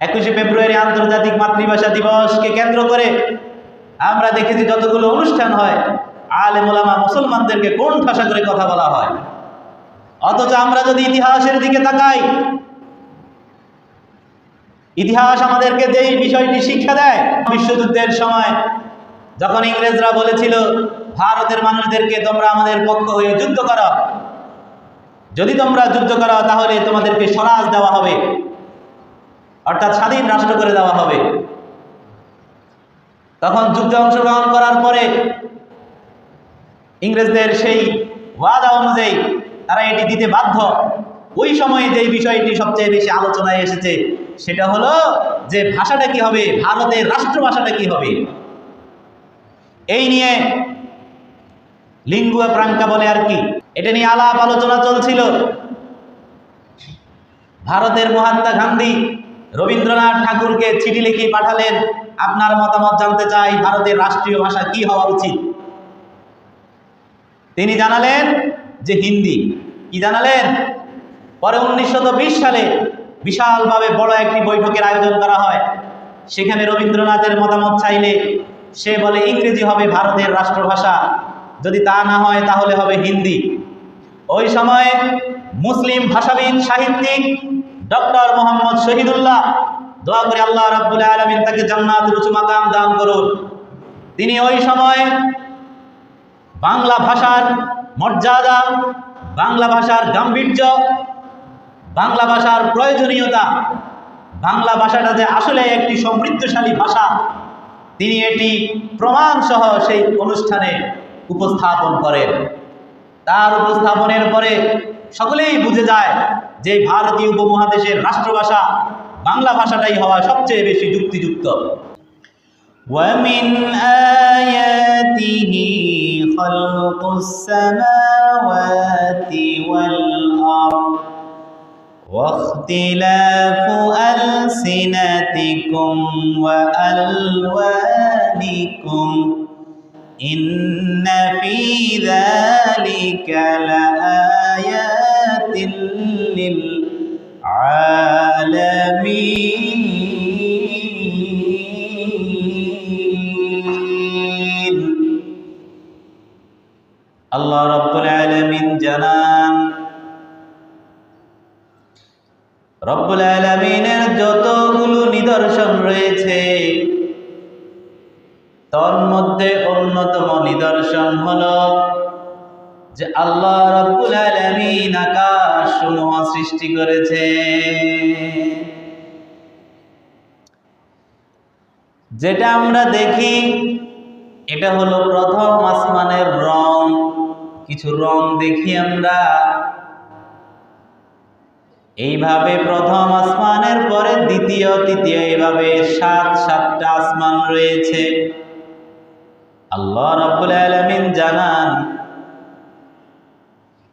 একুশে ফেব্রুয়ারি আন্তর্জাতিক মাতৃভাষা দিবসকে কেন্দ্র করে আমরা দেখেছি যতগুলো অনুষ্ঠান হয় আলে মোলামা মুসলমানদেরকে কোন ভাষা করে কথা বলা হয়। অথচ আমরা যদি ইতিহাসের দিকে তাকাই, ইতিহাস আমাদেরকে যেই বিষয়টি শিক্ষা দেয়, বিশ্বযুদ্ধের সময় যখন ইংরেজরা বলেছিল, ভারতের মানুষদেরকে তোমরা আমাদের পক্ষ হয়ে যুদ্ধ করো যদি তোমরা যুদ্ধ করো তাহলে তোমাদেরকে স্বরাজ দেওয়া হবে। অর্থাৎ স্বাধীন রাষ্ট্র করে দেওয়া হবে। তখন যুদ্ধে অংশগ্রহণ করার পরে ইংরেজদের সেই ওয়াদা অনুযায়ী তারা এটি দিতে বাধ্য। ওই সময়ে যে বিষয়টি সবচেয়ে বেশি আলোচনায় এসেছে, সেটা হলো যে ভাষাটা কি হবে? ভারতের রাষ্ট্রভাষাটা কি হবে? এই নিয়ে লিঙ্গুয়া প্রাঙ্কা বলে আর কি। এটা নিয়ে আলাপ আলোচনা চলছিল। ভারতের মহাত্মা গান্ধী রবীন্দ্রনাথ ঠাকুরকে চিঠি লিখে পাঠালেন, আপনার মতামত জানতে চাই, ভারতের রাষ্ট্রীয় ভাষা কি হওয়া উচিত? তিনি জানালেন যে হিন্দি। কি জানালেন? পরে উনিশশো বিশ সালে বিশালভাবে বড় একটি বৈঠকের আয়োজন করা হয়। সেখানে রবীন্দ্রনাথের মতামত চাইলে সে বলে, ইংরেজি হবে ভারতের রাষ্ট্রভাষা। যদি তা না হয়, তাহলে হবে হিন্দি। ওই সময় মুসলিম ভাষাবিদ, সাহিত্যিক ডক্টর মোহাম্মদ শহীদুল্লাহ, দোয়া করে আল্লাহ রাব্বুল আলামিন তাকে জান্নাতের উঁচু মাকাম দান করুন। তিনি ওই সময় বাংলা ভাষার মর্যাদা, বাংলা ভাষার গাম্ভীর্য, বাংলা ভাষার প্রয়োজনীয়তা, বাংলা ভাষাটা যে আসলে একটি সমৃদ্ধশালী ভাষা, তিনি এটি প্রমাণ সহ সেই অনুষ্ঠানে উপস্থাপন করেন। তার উপস্থাপনের পরে সকলেই বুঝে যায় যে ভারতীয় উপমহাদেশের রাষ্ট্রভাষা বাংলা ভাষাটাই হওয়া সবচেয়ে বেশি যুক্তিযুক্ত ومن آياته خلق السماوات والأرض واختلاف ألسنتكم وألوانكم إن في ذلك لآيات للعالمين আল্লাহ রব্বুল আলামিন জানান রব্বুল আলামিনের যতগুলো নিদর্শন রয়েছে তর মধ্যে অন্যতম নিদর্শন হলো যে আল্লাহ রব্বুল আলামিন আকাশ সমূহ সৃষ্টি করেছে। যেটা আমরা দেখি, এটা হলো প্রথম আসমানের রং। কিছু রং দেখি আমরা। এইভাবে প্রথম আসমানের পরে দ্বিতীয়, তৃতীয়, এইভাবে সাত, সাতটা আসমান রয়েছে। আল্লাহ রাব্বুল আলামিন জানান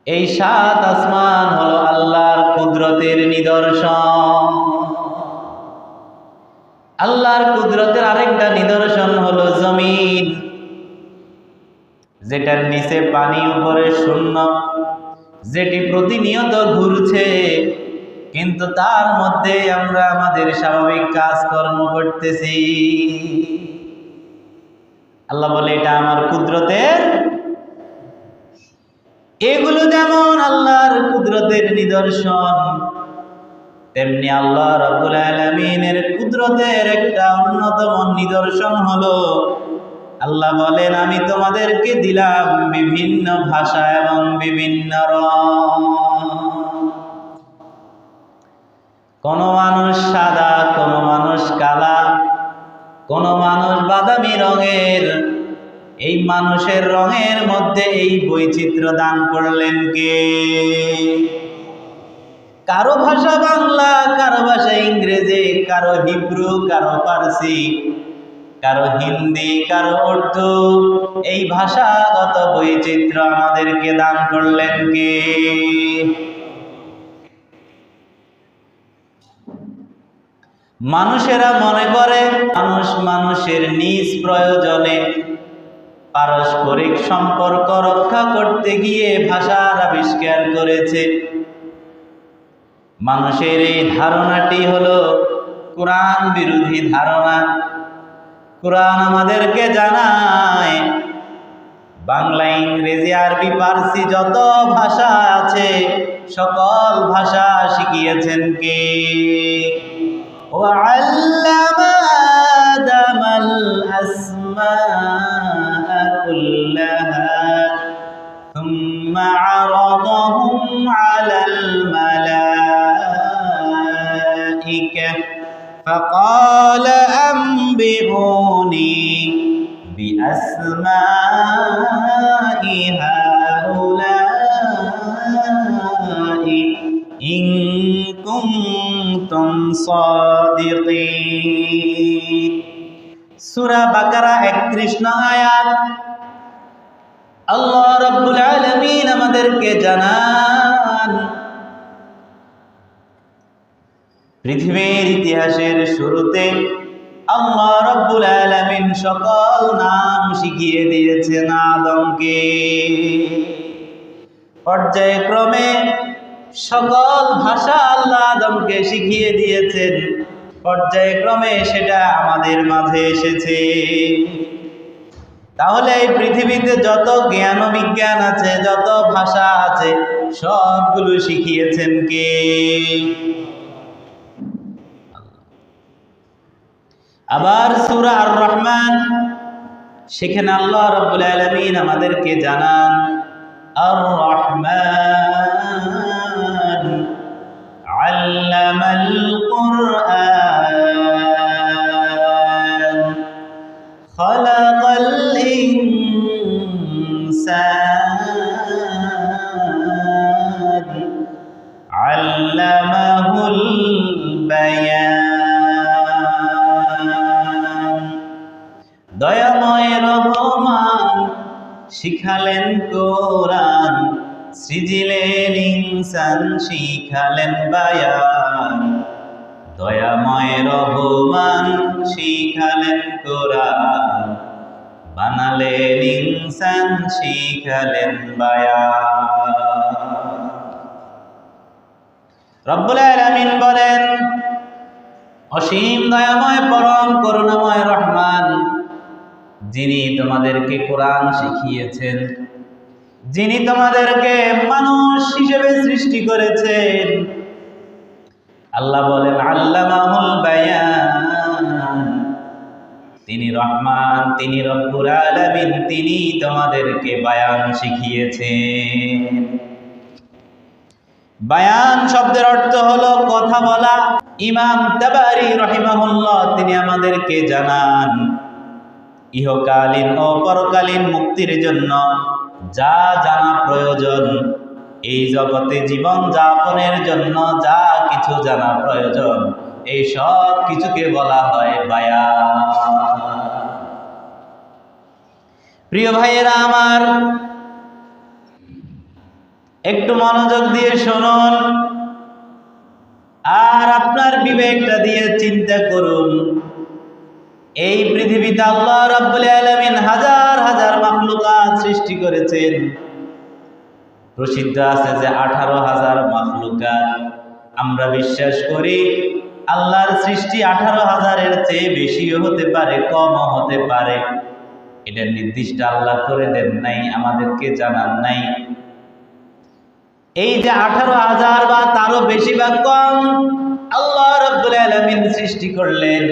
এই সাত আসমান হলো আল্লাহর কুদরতের নিদর্শন। আল্লাহর কুদরতের আরেকটা নিদর্শন হলো জমিন, যেটার নিচে পানি, উপরে শূন্য, যেটি প্রতিনিয়ত ঘুরছে। কিন্তু তার মধ্যে আমরা আমাদের স্বাভাবিক কাজকর্ম করতেছি। আল্লাহ বলে, এটা আমার কুদরতের এগুলো যেমন আল্লাহর কুদরতের নিদর্শন, তেমনি আল্লাহ রাব্বুল আলামিনের কুদরতের একটা অন্যতম নিদর্শন হলো, আল্লাহ বলেন, আমি তোমাদেরকে দিলাম বিভিন্ন ভাষা এবং বিভিন্ন কোন মানুষ সাদা, কোন মানুষ কালা, কোন মানুষ বাদামি রঙের এই মানুষের রঙের মধ্যে এই বৈচিত্র্য দান করলেন কে? কারও ভাষা বাংলা, কারও ভাষা ইংরেজি, কারও হিব্রু, কারও পারসি কারও হিন্দি, কারও উর্দু। এই ভাষাগত বৈচিত্র্য আমাদেরকে দান করলেন কে? মানুষেরা মনে করে, মানুষ মানুষের নিজ প্রয়োজনে পারস্পরিক সম্পর্ক রক্ষা করতে গিয়ে ভাষার আবিষ্কার করেছে। মানুষের এই ধারণাটি হল কোরআন বিরোধী ধারণা। কোরআন আমাদেরকে জানায়, বাংলা, ইংরেজি, আরবি পার্সি যত ভাষা আছে, সকল ভাষা শিখিয়েছেন কে? ও আল্লাহ আসমা। كلها ثم عرضهم على الملائكة فقال أنبئوني بأسماء هؤلاء إن كنتم صادقين. সূরা বাকারা 31 নং আয়াত? আল্লাহ রাব্বুল আলামিন আমাদেরকে জানান, পৃথিবীর ইতিহাসের শুরুতে আল্লাহ রাব্বুল আলামিন সকল নাম শিখিয়ে দিয়েছেন আদমকে। পর্যায়ক্রমে সকল ভাষা আল্লাহ আদমকে শিখিয়ে দিয়েছেন। পর্যায়ক্রমে সেটা আমাদের মাঝে এসেছে। তাহলে এই পৃথিবীতে যত জ্ঞান বিজ্ঞান আছে, যত ভাষা আছে, সবগুলো শিখিয়েছেন কে? আবার সুরা আর রহমান সেখানে আল্লাহ রাব্বুল আলামিন আমাদেরকে জানান আর রহমান আল্লামাল কুরআন। ইনসান শিখালেন বায়ান। দয়াময় রহমান শিখালেন কোরআন। বানালেন ইনসান শিখালেন বায়ান। বলেন, অসীম দয়াময়, পরম করুণাময় রহমান, যিনি তোমাদেরকে কোরআন শিখিয়েছেন যিনি তোমাদেরকে মানুষ হিসেবে সৃষ্টি করেছেন। আল্লাহ বলেন বায়ান। তিনি রহমান, তিনি রব্বুল আলামিন, তিনি তোমাদেরকে বায়ান শিখিয়েছেন। বায়ান শব্দের অর্থ হলো কথা বলা। ইমাম তাবারি রহিমাহুল্লাহ, তিনি আমাদেরকে জানান ইহকালীন ও পরকালীন মুক্তির জন্য যা জানা প্রয়োজন, এই জগতে জীবন যাপনের জন্য যা কিছু জানা প্রয়োজন, এই সব কিছুকে বলা হয় বায়ান প্রিয় ভাইয়েরা আমার, একটু মনোযোগ দিয়ে শুনুন, আর আপনার বিবেকটা দিয়ে চিন্তা করুন। এই পৃথিবীতে আল্লাহ রাব্বুল আলামিন হাজার হাজার মাখলুকাত সৃষ্টি করেছেন। প্রসিদ্ধ আছে যে আঠারো হাজার মাখলুকাত। আমরা বিশ্বাস করি আল্লাহর সৃষ্টি আঠারো হাজারের চেয়ে বেশিও হতে পারে, কমও হতে পারে। এটা নির্দিষ্ট আল্লাহ করে দেন নাই, আমাদেরকে জানান নাই। এই যে আঠারো হাজার বা তারও বেশি বা কম আল্লাহ রব্বুল আলামিন সৃষ্টি করলেন।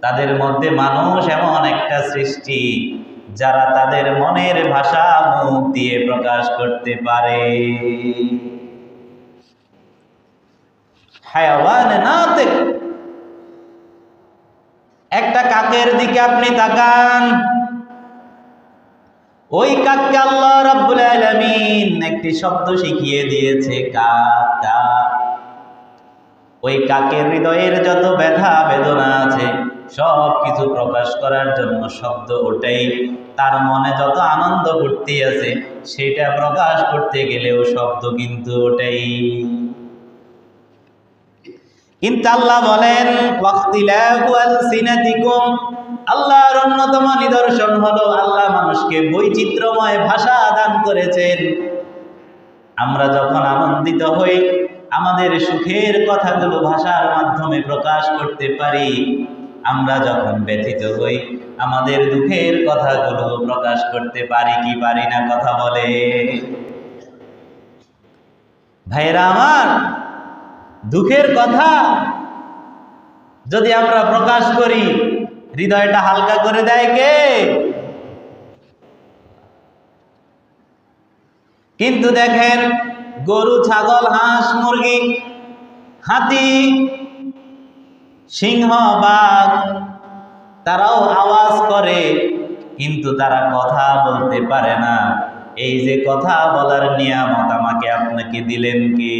তাদের মধ্যে মানুষ এমন একটা সৃষ্টি যারা তাদের মনের ভাষা মুখ দিয়ে প্রকাশ করতে পারে। একটা কাকের দিকে আপনি তাকান। ওই কাককে আল্লাহ রাব্বুল আলামিন একটি শব্দ শিখিয়ে দিয়েছে কাক। ওই কাকের হৃদয়ের যত ব্যথা, বেদনা আছে সব কিছু প্রকাশ করার জন্য শব্দ ওটাই তার মনে যত আনন্দ ফুর্তি আছে, সেটা প্রকাশ করতে গেলেও শব্দ কিন্তু ওটাই কিন্তু আল্লাহ বলেন আল্লাহর অন্যতম নিদর্শন হলো আল্লাহ মানুষকে বৈচিত্র্যময় ভাষা দান করেছেন। আমরা যখন আনন্দিত হই, আমাদের সুখের কথাগুলো ভাষার মাধ্যমে প্রকাশ করতে পারি। আমরা যখন ব্যথিত হই, আমাদের দুঃখের কথাগুলো প্রকাশ করতে পারি কি পারি না কথা বলে। ভাইরা আমার, দুঃখের কথা যদি আমরা প্রকাশ করি, হৃদয়টা হালকা করে দেয় কে? কিন্তু দেখেন, গরু, ছাগল, হাঁস, মুরগি, হাতি সিংহ বাঘ তারাও আওয়াজ করে, কিন্তু তারা কথা বলতে পারে না। এই যে কথা বলার নিয়ামত আমাকে আপনাকে দিলেন কি?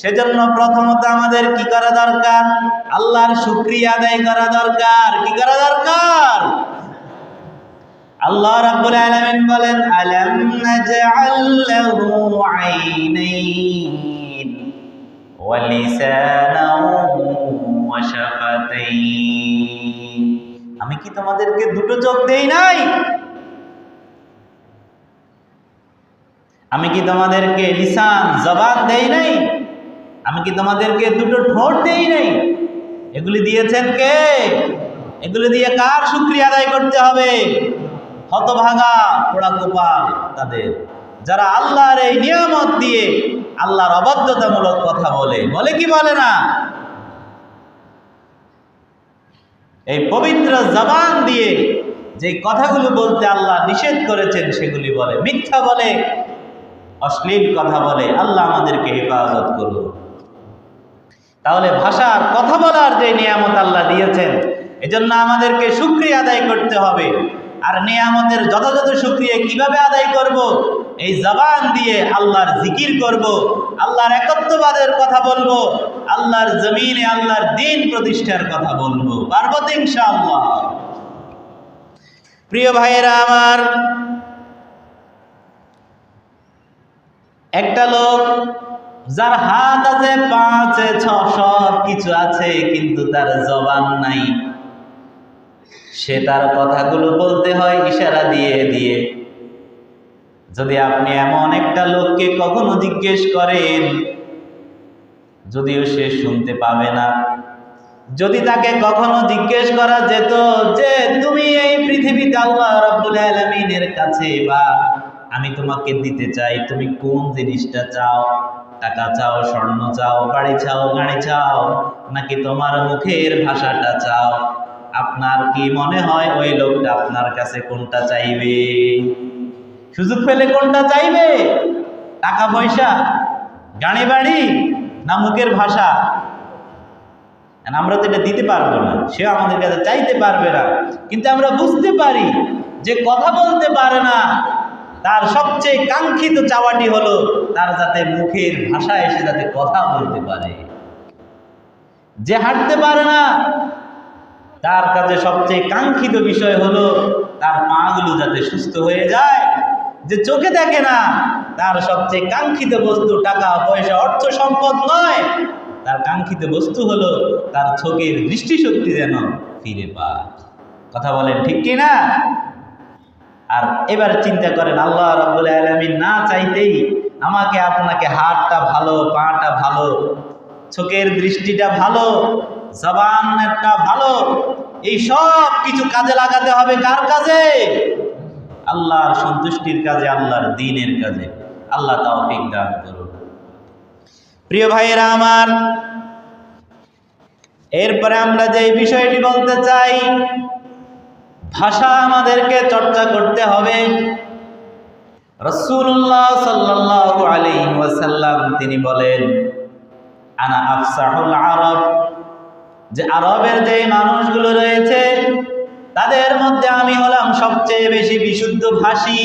সেজন্য প্রথমত আমাদের কি করা দরকার? আল্লাহর শুক্রিয়া আদায় করা দরকার। কি করা দরকার? আল্লাহ রাব্বুল আলামিন বলেন, আলাম নাজআল লাহু আইনাইন? আমি কি তোমাদেরকে দুটো চোখ দেই নাই? আমি কি তোমাদেরকে লিসান, জবান দেই নাই? আমি কি তোমাদেরকে দুটো ঠোঁট দেই নাই? এগুলি দিয়েছেন কে? এগুলি দিয়ে কার শুক্রিয়া আদায় করতে হবে? হতভাগা পোড়া কোপাল তাদের, যারা আল্লাহর এই নিয়ামত দিয়ে আল্লাহর অবাধ্যতামূলক কথা বলে। বলে কি বলে না? এই পবিত্র জবান দিয়ে যে কথাগুলো বলতে আল্লাহ নিষেধ করেছেন, সেগুলি বলে। মিথ্যা বলে, অশ্লীল কথা বলে, আল্লাহ আমাদেরকে হেফাজত করুন। তাহলে ভাষার কথা বলার যে নিয়ামত আল্লাহ দিয়েছেন, এজন্য আমাদেরকে শুক্রিয়া আদায় করতে হবে। আর নিয়ামতের যথাযথ শুক্রিয়া কীভাবে আদায় করব? এই জবান দিয়ে আল্লাহর জিকির করব, আল্লাহর একত্ববাদের কথা বলব, আল্লাহর জমিনে আল্লাহর দিন প্রতিষ্ঠার কথা বলব। পারব তো ইনশাআল্লাহ। প্রিয় ভাইয়েরা আমার, একটা লোক যার হাত আছে পাঁচে ছ সব কিছু আছে, কিন্তু তার জবান নাই। সে তার কথাগুলো বলতে হয়, ইশারা দিয়ে দিয়ে। যদি আপনি এমন একটা লোককে কখনো জিজ্ঞেস করেন, যদিও সে শুনতে পাবে না, যদি তাকে কখনো জিজ্ঞেস করা যেত যে, তুমি এই পৃথিবীতে আল্লাহ রাব্বুল আলামিনের কাছে বা আমি তোমাকে দিতে চাই, তুমি কোন জিনিসটা চাও? টাকা চাও, স্বর্ণ চাও, বাড়ি চাও, গাড়ি চাও, নাকি তোমার মুখের ভাষাটা চাও? আপনার কি মনে হয় ওই লোকটা আপনার কাছে কোনটা চাইবে? সুযোগ পেলে কোনটা চাইবে? টাকা পয়সা, গাড়ি বাড়ি না মুখের ভাষা? আমরা তো এটা দিতে পারব না সে আমাদের কাছে চাইতে পারবে না। কিন্তু আমরা বুঝতে পারি যে কথা বলতে পারে না, তার সবচেয়ে কাঙ্ক্ষিত চাওয়াটি হলো তার যাতে মুখের ভাষা এসে যাতে কথা বলতে পারে। যে হাঁটতে পারে না, তার কাছে সবচেয়ে কাঙ্ক্ষিত বিষয় হলো তার পাগুলো যাতে সুস্থ হয়ে যায়। যে চোখে দেখে না, তার সবচেয়ে কাঙ্ক্ষিত বস্তু টাকা, পয়সা, অর্থ, সম্পদ নয়। তার কাঙ্ক্ষিত বস্তু হলো তার চোখের দৃষ্টিশক্তি যেন ফিরে পায়। কথা বলেন ঠিক কি না আর এবার চিন্তা করেন, আল্লাহ রাব্বুল আলামিন না চাইতেই আমাকে, আপনাকে হাতটা ভালো, পাটা ভালো, চোখের দৃষ্টিটা ভালো, জবানটা ভালো, এই সব কিছু কাজে লাগাতে হবে কার কাজে? আল্লাহর সন্তুষ্টির কাজে, আল্লাহর দিনের কাজে। আল্লাহ তাওফিক দান করুন প্রিয় ভাইয়েরা আমার, এরপরে আমরা যে বিষয়টি বলতে চাই, ভাষা আমাদেরকে চর্চা করতে হবে। রসুল্লাহ সাল্লাল্লাহু আলাইহি ওয়াসাল্লাম তিনি বলেন, আনা আফসাহুল আরব। যে আরবের যে মানুষগুলো রয়েছে তাদের মধ্যে আমি হলাম সবচেয়ে বেশি বিশুদ্ধ ভাষী।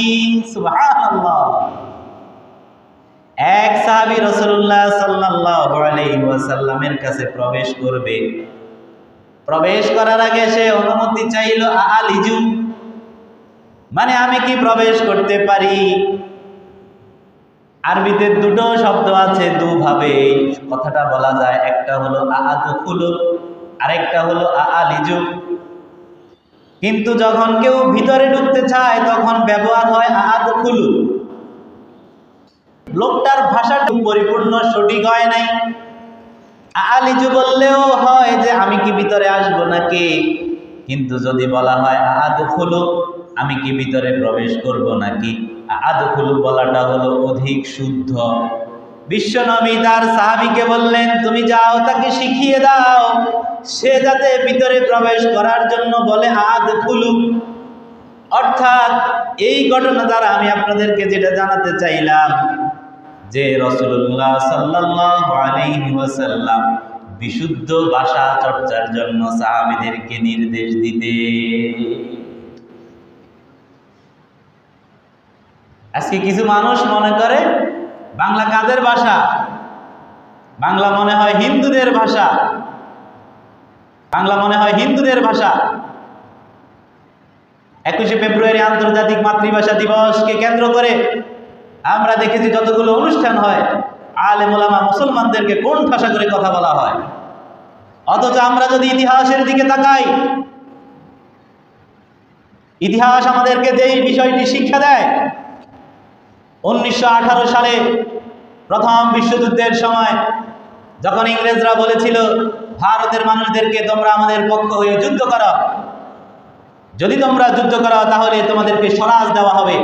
এক সাহাবী আলাইহি ওয়াসাল্লামের কাছে প্রবেশ করবে। প্রবেশ করার আগে সে অনুমতি চাইল আলিজু মানে আমি কি প্রবেশ করতে পারি? আরবিতে দুটো শব্দ আছে, দুভাবে। কথাটা বলা যায়, একটা হলো আদখুলু আরেকটা হলো আলিজু কিন্তু যখন কেউ ভিতরে ঢুকতে চায়, তখন ব্যবহার হয় আদখুলু লোকটার ভাষাটা পরিপূর্ণ, সঠিক হয় নাই। আলিজু বললেও হয় যে, আমি কি ভিতরে আসব নাকি? কিন্তু যদি বলা হয় আদ খুলু, আমি কি ভিতরে প্রবেশ করব নাকি? আদ খুলু বলাটা হলো অধিক শুদ্ধ। বিশ্বনবী তার সাহাবিকে বললেন, তুমি যাও, তাকে শিখিয়ে দাও। সে যাতে ভিতরে প্রবেশ করার জন্য বলে আদ খুলু অর্থাৎ এই ঘটনা দ্বারা আমি আপনাদেরকে যেটা জানাতে চাইলাম যে রসুল্লাহ সাল্লাল্লাহু আলাইহি বিশুদ্ধ ভাষা চর্চার জন্য সাহাবীদেরকে নির্দেশ দিতে। আজকে কিছু মানুষ মনে করে বাংলা কাদের ভাষা? বাংলা মনে হয় হিন্দুদের ভাষা। বাংলা মনে হয় হিন্দুদের ভাষা। একুশে ফেব্রুয়ারি আন্তর্জাতিক মাতৃভাষা দিবসকে কেন্দ্র করে আমরা দেখেছি যতগুলো অনুষ্ঠান হয় আলে মোলামা মুসলমানদেরকে কোন ভাষা করে কথা বলা হয়। অথচ আমরা যদি ইতিহাসের দিকে তাকাই, ইতিহাস আমাদেরকে যেই বিষয়টি শিক্ষা দেয় উনিশশো আঠারো সালে প্রথম বিশ্বযুদ্ধের সময় যখন ইংরেজরা বলেছিল, ভারতের মানুষদেরকে তোমরা আমাদের পক্ষ হয়ে যুদ্ধ করো। যদি তোমরা যুদ্ধ করো, তাহলে তোমাদেরকে স্বরাজ দেওয়া হবে।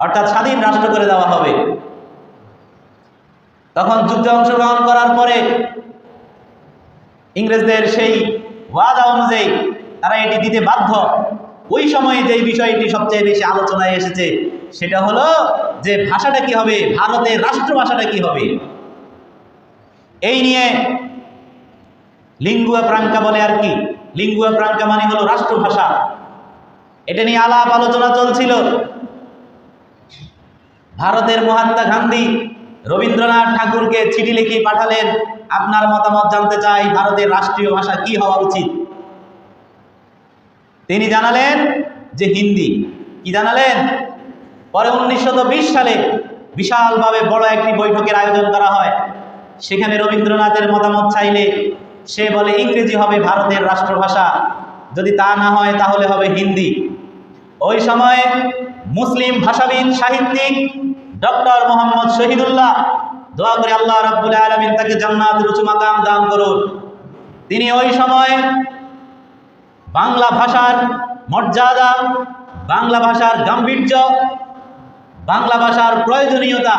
অর্থাৎ স্বাধীন রাষ্ট্র করে দেওয়া হবে। তখন যুদ্ধে অংশগ্রহণ করার পরে ইংরেজদের সেই ওয়াদা অনুযায়ী তারা এটি দিতে বাধ্য। ওই সময়ে যেই বিষয়টি সবচেয়ে বেশি আলোচনায় এসেছে সেটা হলো যে ভাষাটা কি হবে? ভারতের রাষ্ট্রভাষাটা কি হবে? এই নিয়ে লিঙ্গুয়া প্রাঙ্কা বলে আর কি। লিঙ্গুয়া প্রাঙ্কা মানে হলো রাষ্ট্রভাষা। এটা নিয়ে আলাপ আলোচনা চলছিল। ভারতের মহাত্মা গান্ধী রবীন্দ্রনাথ ঠাকুরকে চিঠি লিখে পাঠালেন, আপনার মতামত জানতে চাই, ভারতের রাষ্ট্রীয় ভাষা কি হওয়া উচিত? তিনি জানালেন যে হিন্দি। কি জানালেন? পরে উনিশশো বিশ সালে বিশালভাবে বড় একটি বৈঠকের আয়োজন করা হয়। সেখানে রবীন্দ্রনাথের মতামত চাইলে সে বলে, ইংরেজি হবে ভারতের রাষ্ট্রভাষা। যদি তা না হয়, তাহলে হবে হিন্দি। ওই সময়ে মুসলিম ভাষাবিদ, সাহিত্যিক ডক্টর মোহাম্মদ শহীদুল্লাহ দোয়া করে আল্লাহ রাব্বুল আলমিন তাকে জান্নাতের উঁচু মাকাম দান করুন। তিনি ওই সময় বাংলা ভাষার মর্যাদা, বাংলা ভাষার গাম্ভীর্য বাংলা ভাষার প্রয়োজনীয়তা।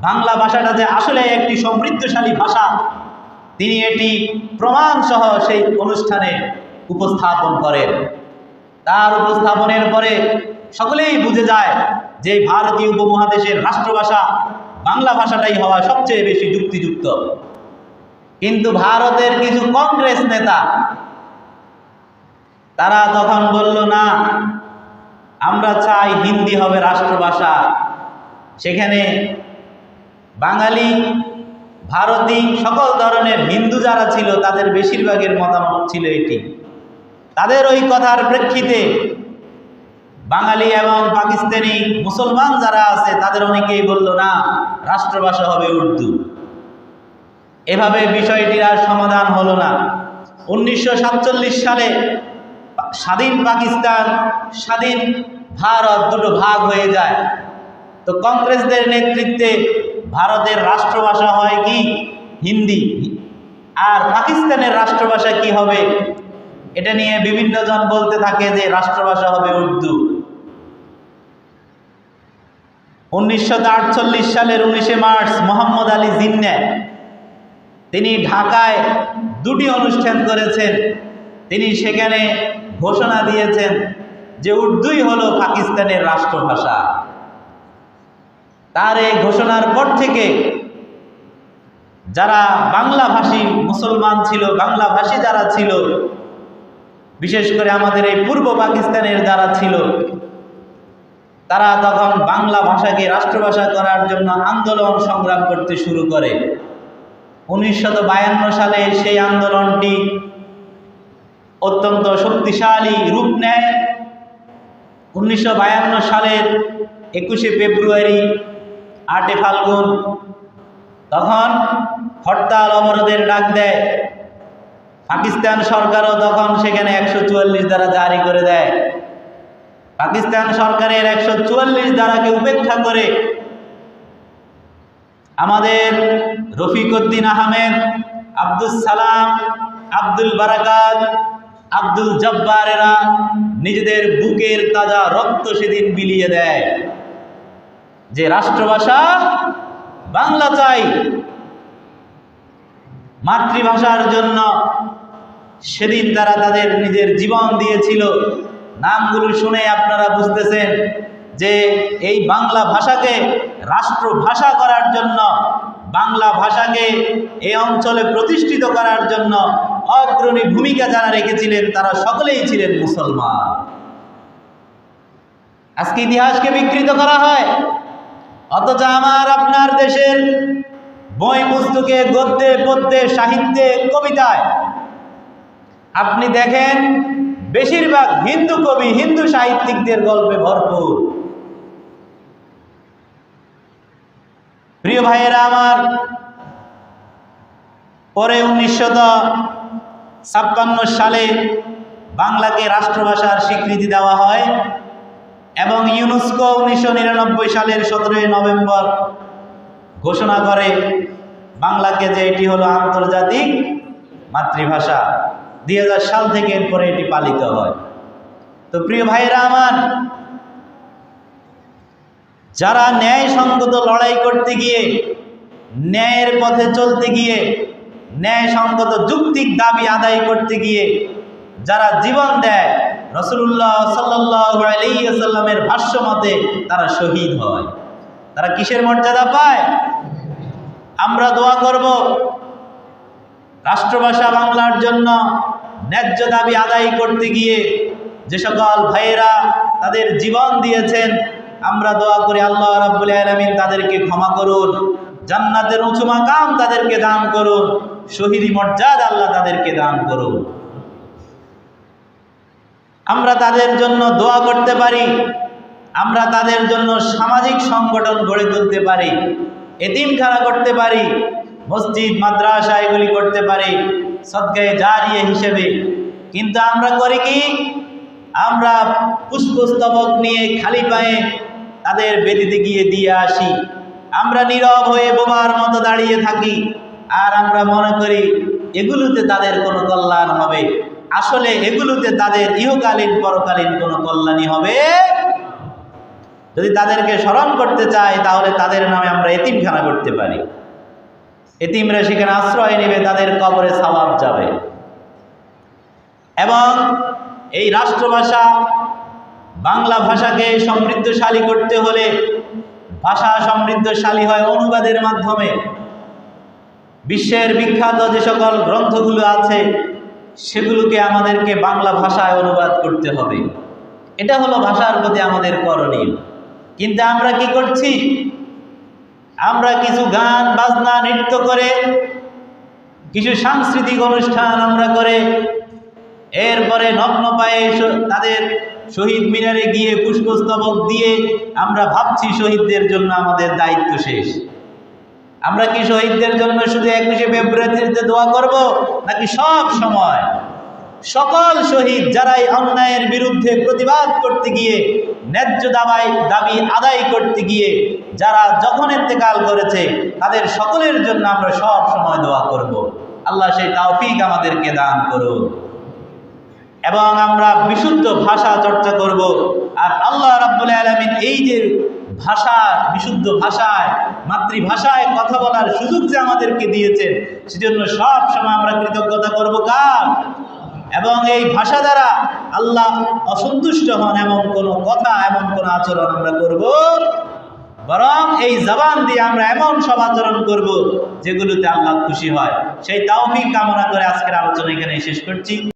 বাংলা ভাষাটা যে আসলে একটি সমৃদ্ধশালী ভাষা, তিনি এটি প্রমাণ সহ সেই অনুষ্ঠানে উপস্থাপন করেন। তার উপস্থাপনের পরে সকলেই বুঝে যায় যে ভারতীয় উপমহাদেশের রাষ্ট্রভাষা বাংলা ভাষাটাই হওয়া সবচেয়ে বেশি যুক্তিযুক্ত। কিন্তু ভারতের কিছু কংগ্রেস নেতা, তারা তখন বলল, না আমরা চাই হিন্দি হবে রাষ্ট্রভাষা। সেখানে বাঙালি, ভারতী, সকল ধরনের হিন্দু যারা ছিল, তাদের বেশিরভাগের মতামত ছিল এটি। তাদের ওই কথার প্রেক্ষিতে বাঙালি এবং পাকিস্তানি মুসলমান যারা আছে, তাদের অনেকেই বলল, না, রাষ্ট্রভাষা হবে উর্দু। এভাবে বিষয়টির আর সমাধান হলো না। উনিশশো সাতচল্লিশ সালে স্বাধীন পাকিস্তান, স্বাধীন ভারত দুটো ভাগ হয়ে যায়। তো কংগ্রেসদের নেতৃত্বে ভারতের রাষ্ট্রভাষা হয় কি? হিন্দি। আর পাকিস্তানের রাষ্ট্রভাষা কি হবে? এটা নিয়ে বিভিন্ন জন বলতে থাকে যে রাষ্ট্রভাষা হবে উর্দু। উনিশশো আটচল্লিশ সালের উনিশে মার্চ মোহাম্মদ আলী জিন্নে তিনি ঢাকায় দুটি অনুষ্ঠান করেছেন। তিনি সেখানে ঘোষণা দিয়েছেন যে উর্দুই হলো পাকিস্তানের রাষ্ট্রভাষা। তার এই ঘোষণার পর থেকে যারা বাংলাভাষী মুসলমান ছিল, বাংলাভাষী যারা ছিল, বিশেষ করে আমাদের এই পূর্ব পাকিস্তানের যারা ছিল, তারা তখন বাংলা ভাষাকে রাষ্ট্রভাষা করার জন্য আন্দোলন সংগ্রাম করতে শুরু করে। উনিশশো বায়ান্ন সালে সেই আন্দোলনটি অত্যন্ত শক্তিশালী রূপ নেয়। উনিশশো বায়ান্ন সালের একুশে ফেব্রুয়ারি আটে ফাল্গুন, তখন হরতাল অবরোধের ডাক দেয়। পাকিস্তান সরকারও তখন সেখানে একশো চুয়াল্লিশ দ্বারা জারি করে দেয়। পাকিস্তান সরকারের একশো চুয়াল্লিশ দ্বারাকে উপেক্ষা করে আমাদের রফিক উদ্দিন আহমেদ আব্দুল সালাম, আব্দুল বারাকাত আব্দুল জব্বারেরা নিজেদের বুকের তাজা রক্ত সেদিন বিলিয়ে দেয়। যে রাষ্ট্রভাষা বাংলা চাই, মাতৃভাষার জন্য সেদিন তারা তাদের নিজের জীবন দিয়েছিল। নামগুলো শুনে আপনারা বুঝতেছেন যে এই বাংলা ভাষাকে রাষ্ট্রভাষা করার জন্য, বাংলা ভাষাকে এই অঞ্চলে প্রতিষ্ঠিত করার জন্য অগ্রণী ভূমিকা যারা রেখেছিলেন, তারা সকলেই ছিলেন মুসলমান। আজকে ইতিহাসকে বিকৃত করা হয়। অথচ আমার আপনার দেশের বই পুস্তকে গদ্যে, পদ্যে, সাহিত্যে, কবিতায় আপনি দেখেন, বেশিরভাগ হিন্দু কবি, হিন্দু সাহিত্যিকদের গল্পে ভরপুর। প্রিয় ভাইয়েরা আমার, পরে উনিশশো ছাপ্পান্ন সালে বাংলাকে রাষ্ট্রভাষার স্বীকৃতি দেওয়া হয় এবং ইউনেস্কো উনিশশো নিরানব্বই সালের সতেরোই নভেম্বর ঘোষণা করে বাংলাকে যে এটি হলো আন্তর্জাতিক মাতৃভাষা। দুই হাজার সাল থেকে এরপরে এটি পালিত হয়। তো প্রিয় ভাইরা আমার, যারা ন্যায়সঙ্গত লড়াই করতে গিয়ে, ন্যায়ের পথে চলতে গিয়ে ন্যায়সঙ্গত যুক্তিক দাবি আদায় করতে গিয়ে যারা জীবন দেয় রসুল্লাহ সাল্লাহ আলাইসাল্লামের ভাষ্য মতে তারা শহীদ হয়। তারা কিসের মর্যাদা পায়? আমরা দোয়া করব রাষ্ট্রভাষা বাংলার জন্য ন্যায্য দাবি আদায় করতে গিয়ে যে সকল ভাইয়েরা তাদের জীবন দিয়েছেন, আমরা দোয়া করি আল্লাহ রাব্বুল আলামিন তাদেরকে ক্ষমা করুন, জান্নাতের উঁচু মাকাম তাদেরকে দান করুন। শহীদি মর্যাদা আল্লাহ তাদেরকে দান করুন। আমরা তাদের জন্য দোয়া করতে পারি, আমরা তাদের জন্য সামাজিক সংগঠন গড়ে তুলতে পারি এতিমখানা করতে পারি, মসজিদ, মাদ্রাসা এগুলি করতে পারি সদগায়ে জারিয়ে হিসেবে। কিন্তু আমরা করি কি? আমরা পুষ্পস্তবক নিয়ে খালি পায়ে তাদের বেদিতে গিয়ে দিয়ে আসি। আমরা নীরব হয়ে বোবার মতো দাঁড়িয়ে থাকি। আর আমরা মনে করি এগুলোতে তাদের কোনো কল্যাণ হবে। আসলে এগুলোতে তাদের ইহকালীন, পরকালীন কোনো কল্যাণই হবে। যদি তাদেরকে স্মরণ করতে চাই তাহলে তাদের নামে আমরা এতিমখানা করতে পারি। এতিমরা সেখানে আশ্রয় নেবে, তাদের কবরে সওয়াব যাবে। এবং এই রাষ্ট্রভাষা বাংলা ভাষাকে সমৃদ্ধশালী করতে হলে ভাষা সমৃদ্ধশালী হয় অনুবাদের মাধ্যমে। বিশ্বের বিখ্যাত যে সকল গ্রন্থগুলো আছে, সেগুলোকে আমাদেরকে বাংলা ভাষায় অনুবাদ করতে হবে। এটা হলো ভাষার প্রতি আমাদের করণীয়। কিন্তু আমরা কি করছি? আমরা কিছু গান, বাজনা, নৃত্য করে, কিছু সাংস্কৃতিক অনুষ্ঠান আমরা করে, এরপরে নগ্ন পায়ে তাদের শহীদ মিনারে গিয়ে পুষ্পস্তবক দিয়ে আমরা ভাবছি শহীদদের জন্য আমাদের দায়িত্ব শেষ। আমরা কি শহীদদের জন্য শুধু একুশে ফেব্রুয়ারিতে দোয়া করব, নাকি সব সময় সকল শহীদ যারা এই অন্যায়ের বিরুদ্ধে প্রতিবাদ করতে গিয়ে, ন্যায্য দাবাই, দাবি আদায় করতে গিয়ে, যারা যখন ইন্তেকাল করেছে, তাদের সকলের জন্য আমরা সব সময় দোয়া করব। আল্লাহ সেই তাওফিক আমাদেরকে দান করুন। এবং আমরা বিশুদ্ধ ভাষা চর্চা করব, আর আল্লাহ রাব্বুল আলামিন এই যে ভাষা বিশুদ্ধ ভাষায়, মাতৃভাষায় কথা বলার সুযোগ যে আমাদেরকে দিয়েছেন, সেজন্য সব সময় আমরা কৃতজ্ঞতা করব কার? এবং এই ভাষা দ্বারা আল্লাহ অসন্তুষ্ট হন এমন কোনো কথা, এমন কোনো আচরণ আমরা করব। বরং এই জবান দিয়ে আমরা এমন সব আচরণ করব যেগুলোতে আল্লাহ খুশি হয়। সেই তাওফিক কামনা করে আজকের আলোচনা এখানে শেষ করছি।